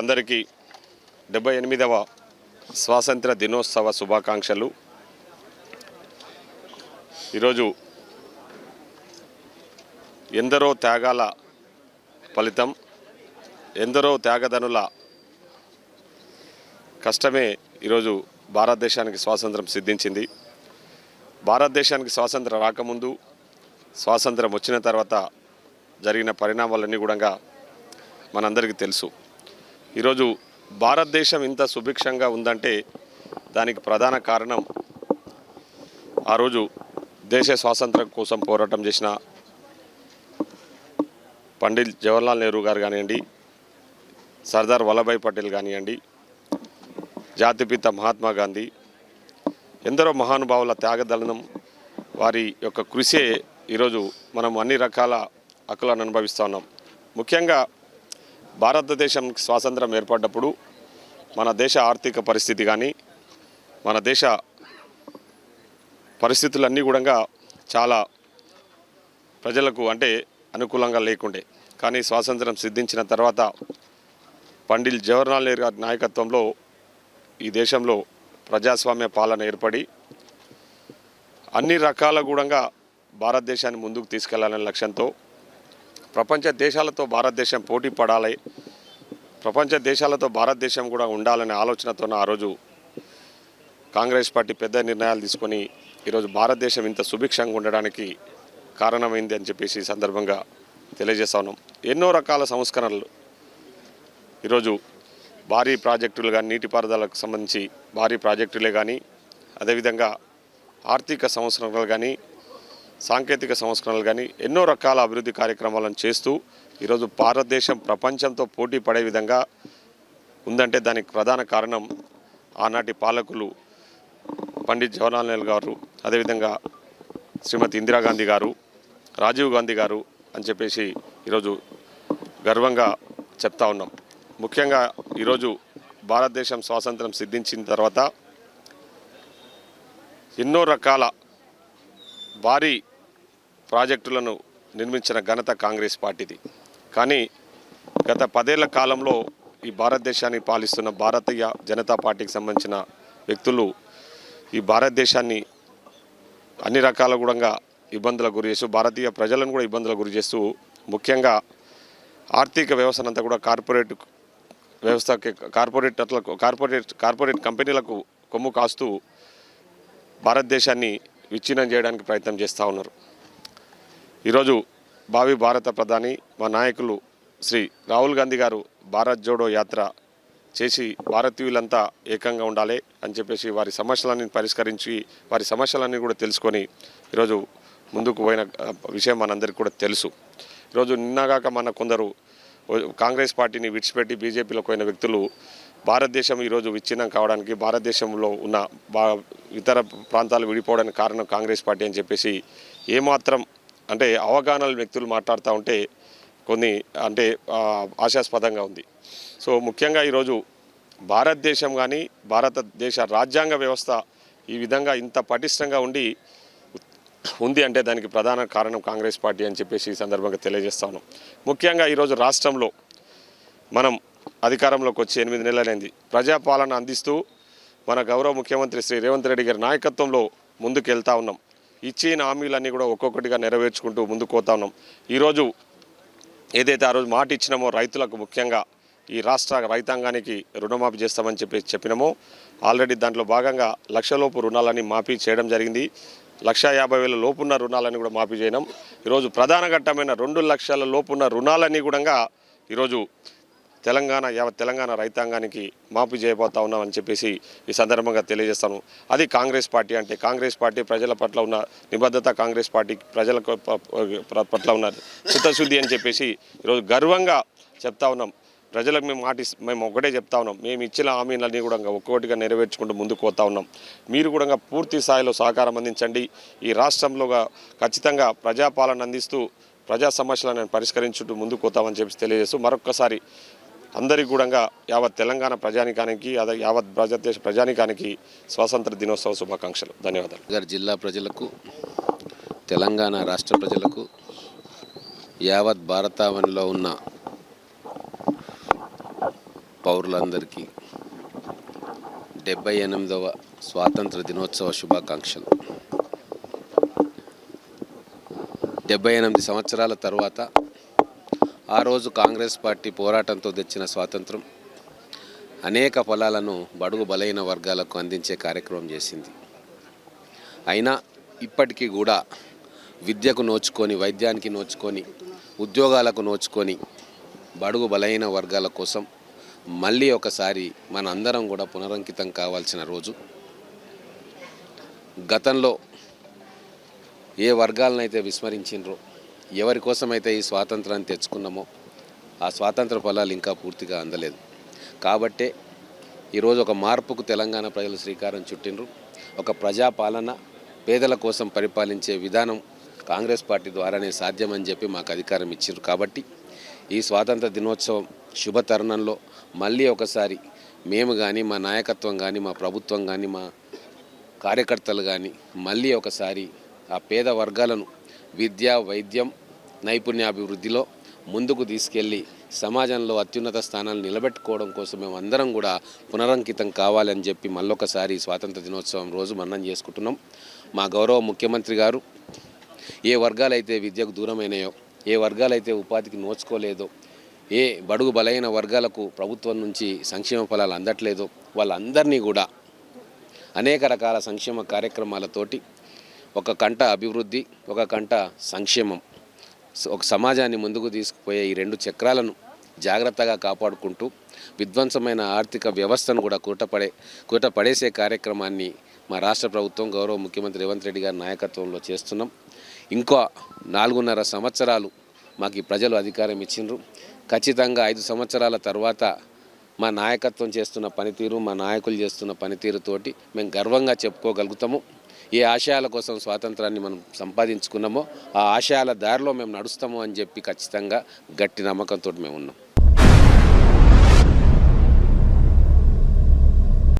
అందరికీ డెబ్బై ఎనిమిదవ స్వాతంత్ర దినోత్సవ శుభాకాంక్షలు. ఈరోజు ఎందరో త్యాగాల ఫలితం ఎందరో త్యాగధనుల కష్టమే ఈరోజు భారతదేశానికి స్వాతంత్రం సిద్ధించింది. భారతదేశానికి స్వాతంత్రం రాకముందు స్వాతంత్రం వచ్చిన తర్వాత జరిగిన పరిణామాలన్నీ కూడా మనందరికీ తెలుసు. ఈరోజు భారతదేశం ఇంత సుభిక్షంగా ఉందంటే దానికి ప్రధాన కారణం ఆ రోజు దేశ స్వాతంత్రం కోసం పోరాటం చేసిన పండిత్ జవహర్లాల్ నెహ్రూ గారు కానివ్వండి సర్దార్ వల్లభాయ్ పటేల్ కానివ్వండి జాతిపిత మహాత్మా గాంధీ ఎందరో మహానుభావుల త్యాగదళనం వారి యొక్క కృషే ఈరోజు మనం అన్ని రకాల హక్కులను అనుభవిస్తూ ఉన్నాం. ముఖ్యంగా భారతదేశం స్వాతంత్రం ఏర్పడ్డప్పుడు మన దేశ ఆర్థిక పరిస్థితి కానీ మన దేశ పరిస్థితులన్నీ కూడా చాలా ప్రజలకు అంటే అనుకూలంగా లేకుండే. కానీ స్వాతంత్రం సిద్ధించిన తర్వాత పండిల్ జవహర్లాల్ నెహ్రూ గారి నాయకత్వంలో ఈ దేశంలో ప్రజాస్వామ్య పాలన ఏర్పడి అన్ని రకాల కూడా భారతదేశాన్ని ముందుకు తీసుకెళ్ళాలనే లక్ష్యంతో ప్రపంచ దేశాలతో భారతదేశం పోటీ పడాలి. ప్రపంచ దేశాలతో భారతదేశం కూడా ఉండాలనే ఆలోచనతో ఆ రోజు కాంగ్రెస్ పార్టీ పెద్ద నిర్ణయాలు తీసుకొని ఈరోజు భారతదేశం ఇంత సుభిక్షంగా ఉండడానికి కారణమైంది అని చెప్పేసి సందర్భంగా తెలియజేస్తా ఉన్నాం. ఎన్నో రకాల సంస్కరణలు ఈరోజు భారీ ప్రాజెక్టులు కానీ నీటిపారుదలకు సంబంధించి భారీ ప్రాజెక్టులే కానీ అదేవిధంగా ఆర్థిక సంస్కరణలు కానీ సాంకేతిక సంస్కరణలు కానీ ఎన్నో రకాల అభివృద్ధి కార్యక్రమాలను చేస్తూ ఈరోజు భారతదేశం ప్రపంచంతో పోటీ పడే విధంగా ఉందంటే దానికి ప్రధాన కారణం ఆనాటి పాలకులు పండిత్ జవహర్లాల్ నెహ్రూ గారు అదేవిధంగా శ్రీమతి ఇందిరాగాంధీ గారు రాజీవ్ గాంధీ గారు అని చెప్పేసి ఈరోజు గర్వంగా చెప్తా ఉన్నాం. ముఖ్యంగా ఈరోజు భారతదేశం స్వాతంత్రం సిద్ధించిన తర్వాత ఎన్నో రకాల భారీ ప్రాజెక్టులను నిర్మించిన ఘనత కాంగ్రెస్ పార్టీది. కానీ గత పదేళ్ళ కాలంలో ఈ భారతదేశాన్ని పాలిస్తున్న భారతీయ జనతా పార్టీకి సంబంధించిన వ్యక్తులు ఈ భారతదేశాన్ని అన్ని రకాల కూడా ఇబ్బందులకు గురి చేస్తూ భారతీయ ప్రజలను కూడా ఇబ్బందులకు గురి చేస్తూ ముఖ్యంగా ఆర్థిక వ్యవస్థనంతా కూడా కార్పొరేట్ వ్యవస్థకి కార్పొరేటర్లకు కార్పొరేట్ కార్పొరేట్ కంపెనీలకు కొమ్ము కాస్తూ భారతదేశాన్ని విచ్ఛిన్నం చేయడానికి ప్రయత్నం చేస్తూ ఉన్నారు. ఈరోజు భావి భారత ప్రధాని మా నాయకులు శ్రీ రాహుల్ గాంధీ గారు భారత్ జోడో యాత్ర చేసి భారతీయులంతా ఏకంగా ఉండాలి అని చెప్పేసి వారి సమస్యలన్నీ పరిష్కరించి వారి సమస్యలన్నీ కూడా తెలుసుకొని ఈరోజు ముందుకు పోయిన విషయం మనందరికీ కూడా తెలుసు. ఈరోజు నిన్నగాక మన కొందరు కాంగ్రెస్ పార్టీని విడిచిపెట్టి బీజేపీలో పోయిన వ్యక్తులు భారతదేశం ఈరోజు విచ్ఛిన్నం కావడానికి భారతదేశంలో ఉన్న బా ఇతర ప్రాంతాలు విడిపోవడానికి కారణం కాంగ్రెస్ పార్టీ అని చెప్పేసి ఏమాత్రం అంటే అవగాహన వ్యక్తులు మాట్లాడుతూ ఉంటే కొన్ని అంటే ఆశాస్పదంగా ఉంది. సో ముఖ్యంగా ఈరోజు భారతదేశం కానీ భారతదేశ రాజ్యాంగ వ్యవస్థ ఈ విధంగా ఇంత పటిష్టంగా ఉండి ఉంది అంటే దానికి ప్రధాన కారణం కాంగ్రెస్ పార్టీ అని చెప్పేసి ఈ సందర్భంగా తెలియజేస్తాను ముఖ్యంగా ఈరోజు రాష్ట్రంలో మనం అధికారంలోకి వచ్చి ఎనిమిది నెలలైంది. ప్రజాపాలన అందిస్తూ మన గౌరవ ముఖ్యమంత్రి శ్రీ రేవంత్ రెడ్డి గారి నాయకత్వంలో ముందుకు వెళ్తా ఉన్నాం. ఇచ్చిన హామీలన్నీ కూడా ఒక్కొక్కటిగా నెరవేర్చుకుంటూ ముందుకు పోతా ఉన్నాం. ఈరోజు ఏదైతే ఆ రోజు మాట ఇచ్చినామో రైతులకు ముఖ్యంగా ఈ రాష్ట్ర రైతాంగానికి రుణమాఫీ చేస్తామని చెప్పి చెప్పినామో ఆల్రెడీ దాంట్లో భాగంగా లక్షలోపు రుణాలని మాఫీ చేయడం జరిగింది. లక్ష యాభై వేల లోపున్న రుణాలని కూడా మాఫీ చేయడం. ఈరోజు ప్రధాన ఘట్టమైన రెండు లక్షల లోపున్న రుణాలన్నీ కూడా ఈరోజు తెలంగాణ యావత్ తెలంగాణ రైతాంగానికి మాఫీ చేయబోతా ఉన్నామని చెప్పేసి ఈ సందర్భంగా తెలియజేస్తాను. అది కాంగ్రెస్ పార్టీ అంటే కాంగ్రెస్ పార్టీ ప్రజల పట్ల ఉన్న నిబద్ధత కాంగ్రెస్ పార్టీ ప్రజల పట్ల ఉన్న చిత్తశుద్ధి అని చెప్పేసి ఈరోజు గర్వంగా చెప్తా ఉన్నాం. ప్రజలకు మేము మాట మేము ఒకటే చెప్తా ఉన్నాం. మేము ఇచ్చిన హామీలన్నీ కూడా ఒక్కొక్కటిగా నెరవేర్చుకుంటూ ముందుకు పోతా ఉన్నాం. మీరు కూడా పూర్తి స్థాయిలో సహకారం అందించండి. ఈ రాష్ట్రంలోగా ఖచ్చితంగా ప్రజాపాలన అందిస్తూ ప్రజా సమస్యలను పరిష్కరించుతూ ముందుకు పోతామని చెప్పి తెలియజేస్తూ మరొక్కసారి అందరికీ కూడా యావత్ తెలంగాణ ప్రజానికానికి అదే యావత్ భారతదేశ ప్రజానికానికి స్వాతంత్ర దినోత్సవ శుభాకాంక్షలు. ధన్యవాదాలు. గారి జిల్లా ప్రజలకు తెలంగాణ రాష్ట్ర ప్రజలకు యావత్ భారతావనిలో ఉన్న పౌరులందరికీ డెబ్బై ఎనిమిదవ స్వాతంత్ర దినోత్సవ శుభాకాంక్షలు. డెబ్బై ఎనిమిది సంవత్సరాల తర్వాత ఆ రోజు కాంగ్రెస్ పార్టీ పోరాటంతో తెచ్చిన స్వాతంత్రం అనేక ఫలాలను బడుగు బలైన వర్గాలకు అందించే కార్యక్రమం చేసింది. అయినా ఇప్పటికీ కూడా విద్యకు నోచుకొని వైద్యానికి నోచుకొని ఉద్యోగాలకు నోచుకొని బడుగు బలైన వర్గాల కోసం మళ్ళీ ఒకసారి మన అందరం కూడా పునరంకితం కావాల్సిన రోజు. గతంలో ఏ వర్గాలనైతే విస్మరించిండ్రో ఎవరి కోసమైతే ఈ స్వాతంత్రాన్ని తెచ్చుకున్నామో ఆ స్వాతంత్ర ఫలాలు ఇంకా పూర్తిగా అందలేదు. కాబట్టే ఈరోజు ఒక మార్పుకు తెలంగాణ ప్రజలు శ్రీకారం చుట్టిండ్రు. ఒక ప్రజాపాలన పేదల కోసం పరిపాలించే విధానం కాంగ్రెస్ పార్టీ ద్వారానే సాధ్యమని చెప్పి మాకు అధికారం ఇచ్చారు కాబట్టి ఈ స్వాతంత్ర దినోత్సవం శుభ తరుణంలో మళ్ళీ ఒకసారి మేము కానీ మా నాయకత్వం కానీ మా ప్రభుత్వం కానీ మా కార్యకర్తలు కానీ మళ్ళీ ఒకసారి ఆ పేద వర్గాలను విద్య వైద్యం నైపుణ్యాభివృద్ధిలో ముందుకు తీసుకెళ్ళి సమాజంలో అత్యున్నత స్థానాలు నిలబెట్టుకోవడం కోసం మేము అందరం కూడా పునరంకితం కావాలని చెప్పి మళ్ళొకసారి స్వాతంత్ర దినోత్సవం రోజు మన్నం చేసుకుంటున్నాం. మా గౌరవ ముఖ్యమంత్రి గారు ఏ వర్గాలైతే విద్యకు దూరమైనాయో ఏ వర్గాలైతే ఉపాధికి నోచుకోలేదో ఏ బడుగు బలైన వర్గాలకు ప్రభుత్వం నుంచి సంక్షేమ ఫలాలు అందట్లేదో వాళ్ళందరినీ కూడా అనేక రకాల సంక్షేమ కార్యక్రమాలతోటి ఒక కంట అభివృద్ధి ఒక కంట సంక్షేమం. ఒక సమాజాన్ని ముందుకు తీసుకుపోయే ఈ రెండు చక్రాలను జాగ్రత్తగా కాపాడుకుంటూ విధ్వంసమైన ఆర్థిక వ్యవస్థను కూడా కూటపడే కూటపడేసే కార్యక్రమాన్ని మా రాష్ట్ర ప్రభుత్వం గౌరవ ముఖ్యమంత్రి రేవంత్ రెడ్డి గారి నాయకత్వంలో చేస్తున్నాం. ఇంకా నాలుగున్నర సంవత్సరాలు మాకు ప్రజలు అధికారం ఇచ్చిండ్రు. ఖచ్చితంగా ఐదు సంవత్సరాల తర్వాత మా నాయకత్వం చేస్తున్న పనితీరు మా నాయకులు చేస్తున్న పనితీరుతోటి మేము గర్వంగా చెప్పుకోగలుగుతాము. ఏ ఆశయాల కోసం స్వాతంత్రాన్ని మనం సంపాదించుకున్నామో ఆ ఆశయాల దారిలో మేము నడుస్తాము అని చెప్పి ఖచ్చితంగా గట్టి నమ్మకంతో మేము ఉన్నాం.